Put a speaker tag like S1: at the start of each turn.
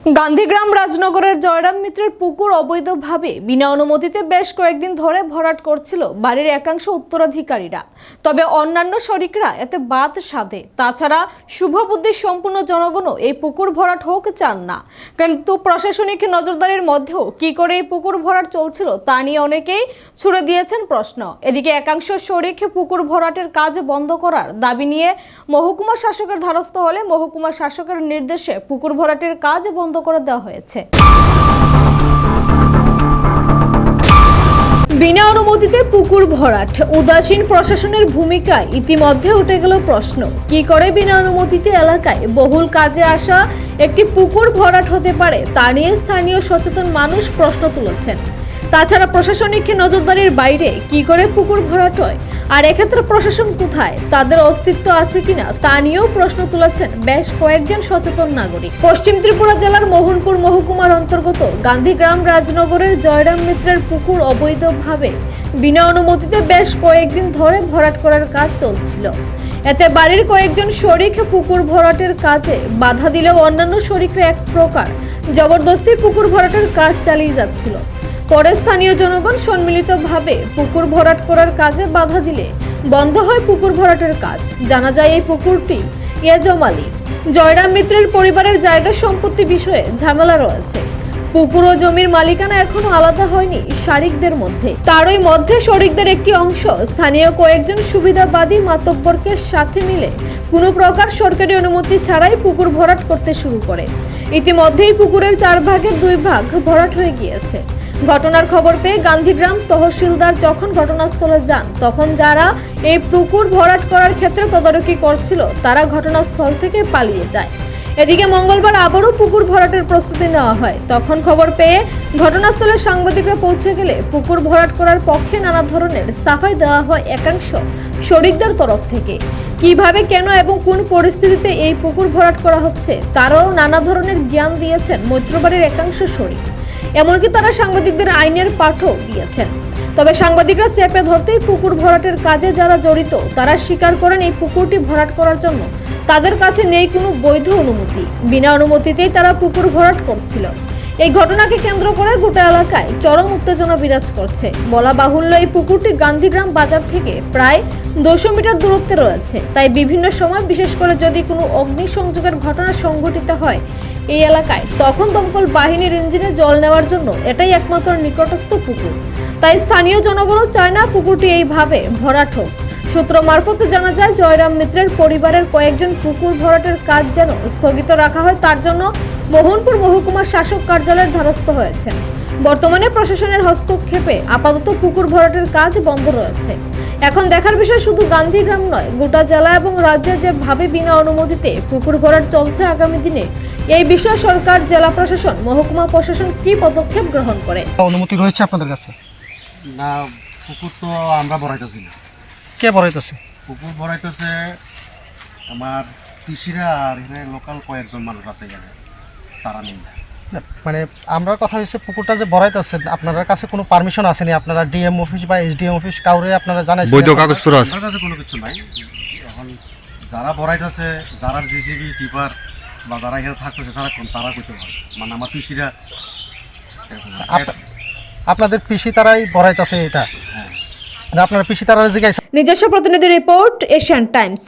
S1: গান্ধীগ্রাম রাজনগরের জয়রাম মিত্রের পুকুর অবৈধভাবে বিনা অনুমতিতে বেশ কয়েকদিন ধরে ভরাট করছিল বাড়ির একাংশ উত্তরাধিকারীরা। তবে অন্যান্য শরিকরা এতে বাদ সাধে। তাছাড়া শুভবুদ্ধি সম্পূর্ণ জনগণও এই পুকুর ভরাট হোক চান না। কিন্তু প্রশাসনিক নজরদারির মধ্যেও কি করে এই পুকুর ভরাট চলছিল তা নিয়ে অনেকেই ছুড়ে দিয়েছেন প্রশ্ন। এদিকে একাংশ শরিক পুকুর ভরাটের কাজ বন্ধ করার দাবি নিয়ে মহকুমা শাসকের ধারস্থ হলে মহকুমা শাসকের নির্দেশে পুকুর ভরাটের কাজ বন্ধ করে দেওয়া হয়েছে। বিনা অনুমতিতে পুকুর ভরাট। উদাসীন প্রশাসনের ভূমিকায় ইতিমধ্যে উঠে গেল প্রশ্ন, কি করে বিনা অনুমতিতে এলাকায় বহুল কাজে আসা একটি পুকুর ভরাট হতে পারে? তা নিয়ে স্থানীয় সচেতন মানুষ প্রশ্ন তুলেছেন। তাছাড়া প্রশাসনিক নজরদারির বাইরে কি করে পুকুর ভরাট হয়? আর এক্ষেত্রে প্রশাসন কোথায়? তাদের অস্তিত্ব আছে কিনা? তা নিয়েও প্রশ্ন তুলেছেন বেশ কয়েকজন সচেতন নাগরিক। পশ্চিম ত্রিপুরা জেলার মোহনপুর মহকুমার অন্তর্গত গান্ধীগ্রাম রাজনগরের জয়রাম মিত্রের পুকুর অবৈধভাবে বিনা অনুমতিতে বেশ কয়েকদিন ধরে ভরাট করার কাজ চলছিল। এতে বাড়ির কয়েকজন শরিক পুকুর ভরাটের কাজে বাধা দিলেও অন্যান্য শরিকরা এক প্রকার জবরদস্তি পুকুর ভরাটের কাজ চালিয়ে যাচ্ছিল। পরে স্থানীয় জনগণ সম্মিলিতভাবে পুকুর ভরাট করার কাজে বাধা দিলে বন্ধ হয় পুকুর ভরাটের কাজ। জানা যায় এই পুকুরটি ইয়াজমালি জয়রাম মিত্রের পরিবারের জায়গা সম্পত্তি বিষয়ে ঝামেলা রয়েছে। পুকুর ও জমির মালিকানা এখনও আলাদা হয়নি শারিকদের মধ্যে। তারই মধ্যে শরিকদের একটি অংশ, স্থানীয় কয়েকজন সুবিধাবাদী মাতব্বরকে সাথে মিলে কোনো প্রকার সরকারি অনুমতি ছাড়াই পুকুর ভরাট করতে শুরু করে। ইতিমধ্যেই পুকুরের চার ভাগের দুই ভাগ ভরাট হয়ে গিয়েছে। ঘটনার খবর পেয়ে গান্ধীগ্রাম তহসিলদার যখন ঘটনাস্থলে যান, তখন যারা এই পুকুর ভরাট করার ক্ষেত্রে তদারকি করছিল, তারা ঘটনাস্থল থেকে পালিয়ে যায়। এদিকে মঙ্গলবার আবারও পুকুর ভরাটের প্রস্তুতি নেওয়া হয়। তখন খবর পেয়ে ঘটনাস্থলে সাংবাদিকরা পৌঁছে গেলে পুকুর ভরাট করার পক্ষে নানা ধরনের সাফাই দেওয়া হয় একাংশ শরিকদের তরফ থেকে। কীভাবে, কেন এবং কোন পরিস্থিতিতে এই পুকুর ভরাট করা হচ্ছে, তারাও নানা ধরনের জ্ঞান দিয়েছেন মৈত্রবাড়ির একাংশ শরিক। এমনকি তারা সাংবাদিকদের আইনের পাঠও দিয়েছেন। তবে সাংবাদিকরা চেপে ধরতেই পুকুর ভরাটের কাজে যারা জড়িত, তারা স্বীকার করেন এই পুকুরটি ভরাট করার জন্য। তাদের কাছে নেই কোনো বৈধ অনুমতি। বিনা অনুমতিতেই তারা পুকুর ভরাট করছিল। এই ঘটনাকে কেন্দ্র করে গোটা এলাকায় চরম উত্তেজনা বিরাজ করছে। বলা বাহুল্য, এই পুকুরটি গান্ধীগ্রাম বাজার থেকে প্রায় দুশো মিটার দূরত্বে রয়েছে। তাই বিভিন্ন সময়, বিশেষ করে যদি কোনো অগ্নিসংযোগের ঘটনা সংঘটিত হয় এই এলাকায়। তখন দমকল বাহিনীর ইঞ্জিনে জল নেওয়ার জন্য এটাই একমাত্র নিকটস্থ পুকুর। তাই স্থানীয় জনগণও চায় না পুকুরটি এইভাবে ভরাট হোক। সূত্র মারফতে জানা যায়, জয়রাম মিত্রের পরিবারের কয়েকজন পুকুর ভরাটের কাজ যেন স্থগিত রাখা হয়, তার জন্য মোহনপুর মহকুমার শাসক কার্যালয়ের ধারস্থ হয়েছেন। বর্তমানে প্রশাসনের হস্তক্ষেপে আপাতত পুকুর ভরাটের কাজ বন্ধ রয়েছে। এখন দেখার বিষয় শুধু গান্ধীগ্রাম নয় গোটা জেলা এবং রাজ্যে যেভাবে বিনা অনুমতিতে পুকুর ভরাট চলছে আগামী দিনে এই বিষয়ে সরকার জেলা প্রশাসন মহকুমা প্রশাসন কি পদক্ষেপ গ্রহণ করে?
S2: অনুমতি রয়েছে আপনাদের কাছে?
S3: না পুকুর তো আমরা ভরাইতেছি না।
S2: কে বলাইতেছে
S3: পুকুর ভরাইতেছে আমার পিসিরা আর এখানে লোকাল কয়েকজন মানুষ আছে এখানে তারা নেই
S2: মানে আমরা কথা হচ্ছে পুকুরটা যে বড়াইতেছেন আপনার কাছে কোনো পারমিশন আসেনি? আপনারা ডিএম অফিস বা এসডিএম অফিস কাউরে আপনারা জানাইছেন?
S4: বৈধ কাগজপত্র আছে।
S3: আমার কাছে কোনো কিছু নাই। এখন যারা ভরাইতেছে যারা জিসিবি টিপার বা যারা এখানে থাকতেছে তারা কোন তারা করতে পারে। মানে আমার পিসিরা
S2: আপনাদের পিসি তারাই বড়াইতেছে এটা?
S3: হ্যাঁ।
S2: আপনার পিসি তারা জিজ্ঞাসা
S1: নিজস্ব প্রতিনিধি রিপোর্ট এশিয়ান টাইমস।